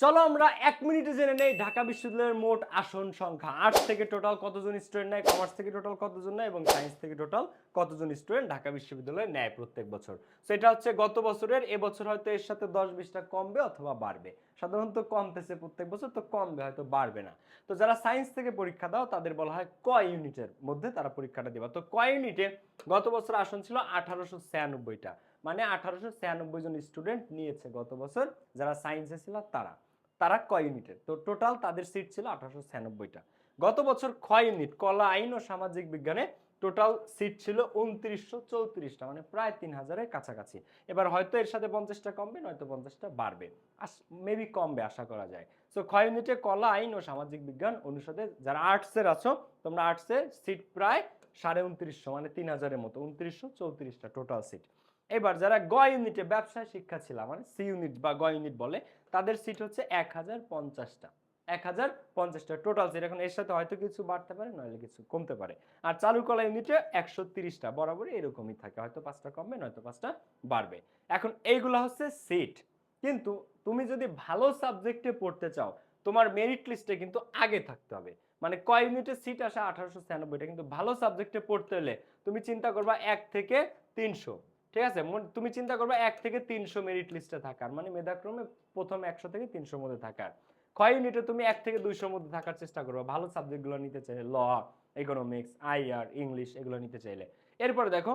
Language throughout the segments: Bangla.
চলো আমরা এক মিনিটে জেনে নেই ঢাকা বিশ্ববিদ্যালয়ের মোট আসন সংখ্যা। আর্টস থেকে টোটাল কতজন স্টুডেন্ট নেয়, কমার্স থেকে টোটাল কতজন নেয় এবং সায়েন্স থেকে টোটাল কতজন স্টুডেন্ট ঢাকা বিশ্ববিদ্যালয়ে নেয় প্রত্যেক বছর? সো এটা হচ্ছে গত বছরের, এবছর হয়তো এর সাথে দশ বিশটা কমবে অথবা বাড়বে। সাধারণত কমতেছে প্রত্যেক বছর, তো কমবে হয়তো বাড়বে না। তো যারা সায়েন্স থেকে পরীক্ষা দাও, তাদের বলা হয় ক ইউনিটের মধ্যে তারা পরীক্ষাটা দেবা। তো ক ইউনিটে গত বছর আসন ছিল আঠারোশো ছিয়ানব্বইটা। মানে আঠারোশো ছিয়ানব্বই জন স্টুডেন্ট নিয়েছে গত বছর, যারা সায়েন্সে ছিল তারা। তারা ক ইউনিটের? তো টোটাল তাদের সিট ছিল আঠারোশো ছিয়ানব্বইটা। গত বছর খ ইউনিট, কলা, আইন ও সামাজিক বিজ্ঞানে টোটাল সিট ছিল উনত্রিশশো চৌত্রিশটা মানে প্রায় তিন হাজারের কাছাকাছি। এবার হয়তো এর সাথে পঞ্চাশটা কমবে, নয়তো পঞ্চাশটা বাড়বে। আস মেবি কমবে, আশা করা যায়। সো খ ইউনিটে কলা, আইন ও সামাজিক বিজ্ঞান অনুষদে যারা আর্টসের আছো, তোমরা আর্টসের সিট প্রায় সাড়ে উনত্রিশশো মানে তিন হাজারের মতো, উনত্রিশশো চৌত্রিশটা টোটাল সিট। এবার যারা গ ইউনিটে ব্যবসায় শিক্ষা ছিল মানে সি ইউনিট বা গ ইউনিট বলে, তাদের সিট হচ্ছে এক হাজার পঞ্চাশটা। এক হাজার পঞ্চাশটা টোটাল সিট এখন এর সাথে হয়তো কিছু বাড়তে পারে, নইলে কিছু কমতে পারে। আর চালুকলা ইউনিটে একশো তিরিশটা, বরাবরই এরকমই থাকে। হয়তো পাঁচটা কমবে, নয়তো পাঁচটা বাড়বে। এখন এইগুলো হচ্ছে সিট কিন্তু তুমি যদি ভালো সাবজেক্টে পড়তে চাও, তোমার মেরিট লিস্টে কিন্তু আগে থাকতে হবে। মানে কয় ইউনিটের সিট আসে আঠারোশো ছিয়ানব্বইটা, কিন্তু ভালো সাবজেক্টে পড়তে হলে তুমি চিন্তা করবা এক থেকে তিনশো। ঠিক আছে? তুমি চিন্তা করবে এক থেকে তিনশো মেরিট লিস্টে থাকার মানে মেধাক্রমে প্রথম একশো থেকে তিনশোর মধ্যে থাকার। কয় ইউনিটে তুমি এক থেকে দুইশোর মধ্যে থাকার চেষ্টা করবে? ভালো সাবজেক্টগুলো নিতে চাইলে ল ইকোনমিক্স আইআর ইংলিশ এগুলো নিতে চাইলে। এরপরে দেখো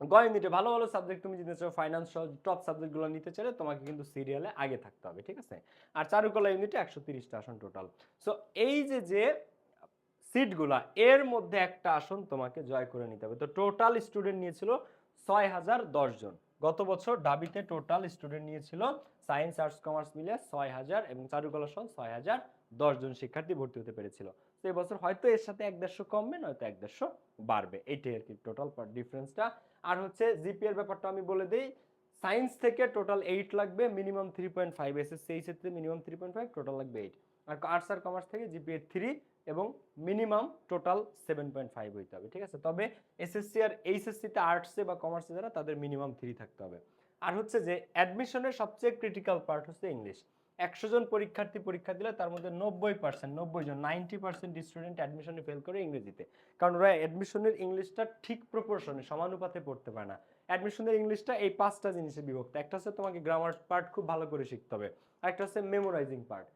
গ ইউনিটে ভালো ভালো সাবজেক্ট তুমি নিতে চাও ফাইন্যান্স টপ সাবজেক্টগুলো নিতে চাইলে তোমাকে কিন্তু সিরিয়ালে আগে থাকতে হবে, ঠিক আছে? আর চারুকলা ইউনিটে একশো তিরিশটা আসন টোটাল সো এই যে যে সিটগুলা এর মধ্যে একটা আসন তোমাকে জয় করে নিতে হবে। তো টোটাল স্টুডেন্ট নিয়েছিল ছয় হাজার দশ জন গত বছর ডাবিতে টোটাল স্টুডেন্ট নিয়েছিল সায়েন্স, আর্টস, কমার্স মিলে ছয় হাজার এবং চারুকলা সহ ছয় হাজার দশ জন শিক্ষার্থী ভর্তি হতে পেরেছিল। তো এবছর হয়তো এর সাথে এক দেড়শো কমবে, নয়তো এক দেড়শো বাড়বে। এইটাই আর কি টোটাল ডিফারেন্সটা আর হচ্ছে জিপিএর ব্যাপারটা আমি বলে দিই, সায়েন্স থেকে টোটাল এইট লাগবে minimum three point five SSC এই ক্ষেত্রে minimum three point five total লাগবে এইট আর আর্টস আর কমার্স থেকে জিপিএ থ্রি এবং minimum total seven point five হইতে হবে, ঠিক আছে? তবে এসএসসি আর এইচএসসিতে আর্টসে বা কমার্সে যারা, তাদের মিনিমাম থ্রি থাকতে হবে। আর হচ্ছে যে অ্যাডমিশনের সবচেয়ে ক্রিটিক্যাল পার্ট হচ্ছে ইংলিশ একশো জন পরীক্ষার্থী পরীক্ষা দিলে তার মধ্যে নব্বই পার্সেন্ট নব্বই জন নাইনটি পার্সেন্ট স্টুডেন্ট অ্যাডমিশনে ফেল করে ইংরেজিতে। কারণ ওরা অ্যাডমিশনের ইংলিশটা ঠিক প্রপোর্শনে সমানুপাতে পড়তে পারে না। অ্যাডমিশনের ইংলিশটা এই পাঁচটা জিনিসে বিভক্ত। একটা হচ্ছে তোমাকে গ্রামার পার্ট খুব ভালো করে শিখতে হবে, আর একটা হচ্ছে মেমোরাইজিং পার্ট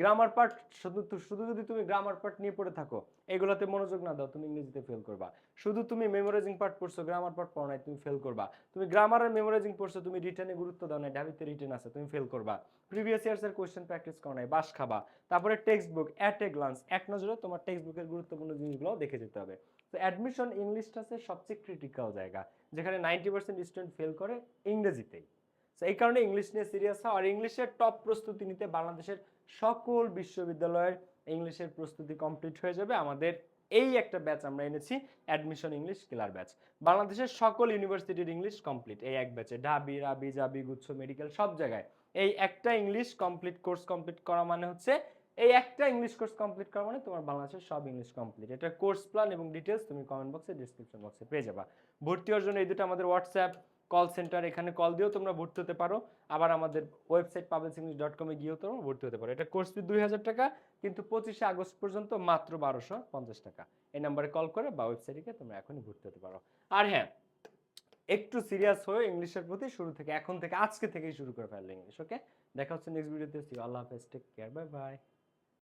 গ্রামার পার্ট শুধু শুধু যদি তুমি গ্রামার পার্ট নিয়ে পড়ে থাকো, এগুলোতে মনোযোগ না দাও, তুমি ইংরেজিতে ফেল করবা। শুধু তুমি মেমোরাইজিং পার্ট পড়ছো গ্রামার পার্ট পড়ো নাই, তুমি ফেল করবা। তুমি গ্রামার আর মেমোরাইজিং পড়ছো, তুমি রিটেনে গুরুত্ব দাও নাই ঢাবিতে রিটেন আছে, তুমি ফেল করবা। প্রিভিয়াস ইয়ার্স এর কোশ্চেন প্র্যাকটিস করো নাই, বাস খাবা। তারপরে textbook at a glance এক নজরে তোমার টেক্সট বুকের গুরুত্বপূর্ণ জিনিসগুলো দেখে যেতে হবে। তো অ্যাডমিশন ইংলিশটা সবচেয়ে ক্রিটিক্যাল জায়গা, যেখানে নাইনটি পার্সেন্ট স্টুডেন্ট ফেল করে ইংরেজিতেই। এই কারণে ইংলিশ নিয়ে সিরিয়াস হওয়া আর ইংলিশের টপ প্রস্তুতি নিতে বাংলাদেশের সকল বিশ্ববিদ্যালয়ের ইংলিশের প্রস্তুতি কমপ্লিট হয়ে যাবে। আমাদের এই একটা ব্যাচ আমরা এনেছি অ্যাডমিশন ইংলিশ কিলার ব্যাচ বাংলাদেশের সকল ইউনিভার্সিটির ইংলিশ কমপ্লিট এই এক ব্যাচে ঢাবি, রাবি, জাবি, গুচ্ছ মেডিকেল সব জায়গায়। এই একটা ইংলিশ কমপ্লিট কোর্স কমপ্লিট করা মানে হচ্ছে, এই একটা ইংলিশ কোর্স কমপ্লিট করা মানে তোমার বাংলাদেশের সব ইংলিশ কমপ্লিট এটা কোর্স প্ল্যান এবং ডিটেলস তুমি কমেন্ট বক্সে ডিসক্রিপশন বক্সে পেয়ে যাবা। ভর্তি হওয়ার জন্য এই দুটো আমাদের হোয়াটসঅ্যাপ কল সেন্টার এখানে কল দিয়েও তোমরা ভর্তি হতে পারো। আবার আমাদের ওয়েবসাইট পাবলিক ইংলিশ ডট কমে গিয়েও তোমরা ভর্তি হতে পারো। এটা কোর্স ফি দুই হাজার টাকা, কিন্তু পঁচিশে আগস্ট পর্যন্ত মাত্র বারোশো পঞ্চাশ টাকা। এই নাম্বারে কল করে বা ওয়েবসাইটে গিয়ে তোমরা এখনই ভর্তি হতে পারো। আর হ্যাঁ একটু সিরিয়াস হয়ে ইংলিশের প্রতি শুরু থেকে, এখন থেকে, আজকে থেকেই শুরু করে ফেললে ইংলিশ ওকে দেখা হচ্ছে নেক্সট ভিডিওতে আল্লাহ হাফেজ টেক কেয়ার বাই বাই